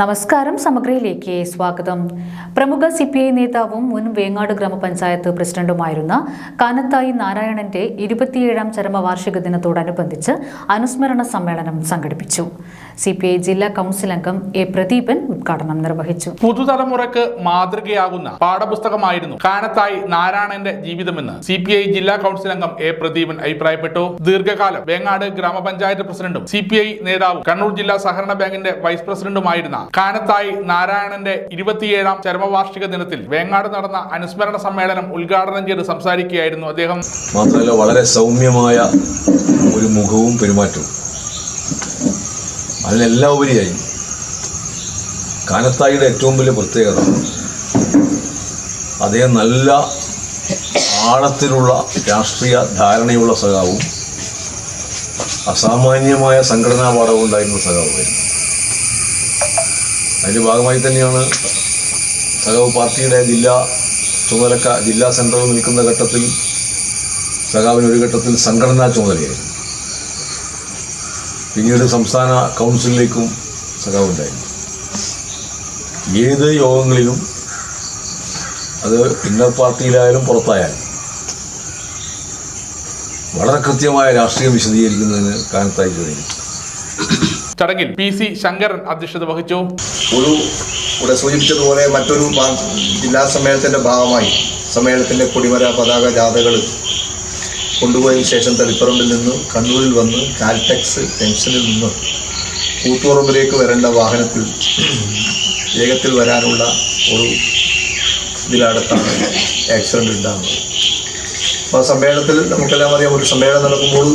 നമസ്കാരം സമഗ്രയിലേക്ക് സ്വാഗതം. പ്രമുഖ സി പി ഐ നേതാവും മുൻ വേങ്ങാട് ഗ്രാമപഞ്ചായത്ത് പ്രസിഡന്റുമായിരുന്ന കാനത്തായി നാരായണന്റെ ഇരുപത്തിയേഴാം ചരമവാർഷിക ദിനത്തോടനുബന്ധിച്ച് അനുസ്മരണ സമ്മേളനം സംഘടിപ്പിച്ചു. സി പി ഐ ജില്ലാ കൌൺസിൽ അംഗം എ പ്രദീപൻ ഉദ്ഘാടനം നിർവഹിച്ചു. പുതുതലമുറക്ക് മാതൃകയാകുന്ന പാഠപുസ്തകമായിരുന്നു കാനത്തായി നാരായണന്റെ ജീവിതമെന്ന് സി പി ഐ ജില്ലാ കൗൺസിൽ അംഗം എ പ്രദീപൻ അഭിപ്രായപ്പെട്ടു. ദീർഘകാലം വേങ്ങാട് ഗ്രാമപഞ്ചായത്ത് പ്രസിഡന്റും സി പി ഐ നേതാവും കണ്ണൂർ ജില്ലാ സഹകരണ ബാങ്കിന്റെ വൈസ് പ്രസിഡന്റുമായിരുന്ന കാനത്തായി നാരായണന്റെ ഇരുപത്തിയേഴാം ചരമവാർഷിക ദിനത്തിൽ വേങ്ങാട് നടന്ന അനുസ്മരണ സമ്മേളനം ഉദ്ഘാടനം ചെയ്ത് സംസാരിക്കുകയായിരുന്നു അദ്ദേഹം. മാത്രമല്ല വളരെ സൗമ്യമായ ഒരു മുഖവും പെരുമാറ്റവും. അതിനെല്ലാം ഉപരിയായി കാനത്തായിയുടെ ഏറ്റവും വലിയ പ്രത്യേകത അദ്ദേഹം നല്ല ആഴത്തിലുള്ള രാഷ്ട്രീയ ധാരണയുള്ള സഖാവും അസാമാന്യമായ സംഘടനാ പാഠവും ഉണ്ടായിരുന്ന സഖാവുമായിരുന്നു. അതിന്റെ ഭാഗമായി തന്നെയാണ് സഖാവ് പാർട്ടിയുടെ ജില്ലാ ചുമതലക്ക ജില്ലാ സെന്ററിൽ നിൽക്കുന്ന ഘട്ടത്തിൽ സഖാവിന് ഒരു ഘട്ടത്തിൽ സംഘടനാ ചുമതലയായിരുന്നു. പിന്നീട് സംസ്ഥാന കൗൺസിലിലേക്കും സഖാവ് ഉണ്ടായിരുന്നു. ഏത് യോഗങ്ങളിലും അത് ഇന്നർ പാർട്ടിയിലായാലും പുറത്തായാലും വളരെ കൃത്യമായ രാഷ്ട്രീയം വിശദീകരിക്കുന്നതിന് കാനത്തായി കഴിഞ്ഞു ചടങ്ങിൽ പി സി ശങ്കരൻ അധ്യക്ഷത വഹിച്ചു. ഇവിടെ സൂചിപ്പിച്ചതുപോലെ മറ്റൊരു ജില്ലാ സമ്മേളനത്തിന്റെ ഭാഗമായി സമ്മേളനത്തിന്റെ കൊടിമര പതാക ജാഥകൾ കൊണ്ടുപോയതിനു ശേഷം തളിപ്പറമ്പിൽ നിന്ന് കണ്ണൂരിൽ വന്ന് കാൽടെക്സ് ജംഗ്ഷനിൽ നിന്ന് കൂത്തുപറമ്പിലേക്ക് വരേണ്ട വാഹനത്തിൽ വേഗത്തിൽ വരാനുള്ള ഒരു ഇതിലടുത്താണ് ആക്സിഡന്റ് ഉണ്ടാകുന്നത്. സമ്മേളനത്തിൽ നമുക്കെല്ലാം അറിയാം ഒരു സമ്മേളനം നടക്കുമ്പോൾ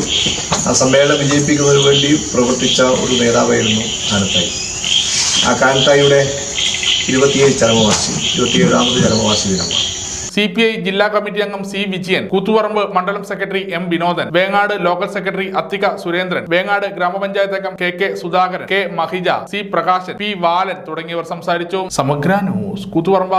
ആ സമ്മേളനം വിജയിപ്പിക്കുന്നതിന് വേണ്ടി പ്രവർത്തിച്ച ഒരു നേതാവായിരുന്നു കാനത്തായി. ആ കാനത്തായിയുടെ ഇരുപത്തിയേഴ് ചരമവാർഷികം ഇരുപത്തിയേഴാമത് ചരമവാർഷിക ദിനമാണ്. സി പി ഐ ജില്ലാ കമ്മിറ്റി അംഗം സി വിജയൻ കൂത്തുപറമ്പ് മണ്ഡലം secretary M Vinodan Vengad local secretary Athika Surendran Vengad ഗ്രാമപഞ്ചായത്ത് അംഗം K K Sudhakaran K Mahija C Prakashan P Balan തുടങ്ങിയവർ സംസാരിച്ചു. സമഗ്ര ന്യൂസ് കൂത്തുപറമ്പ.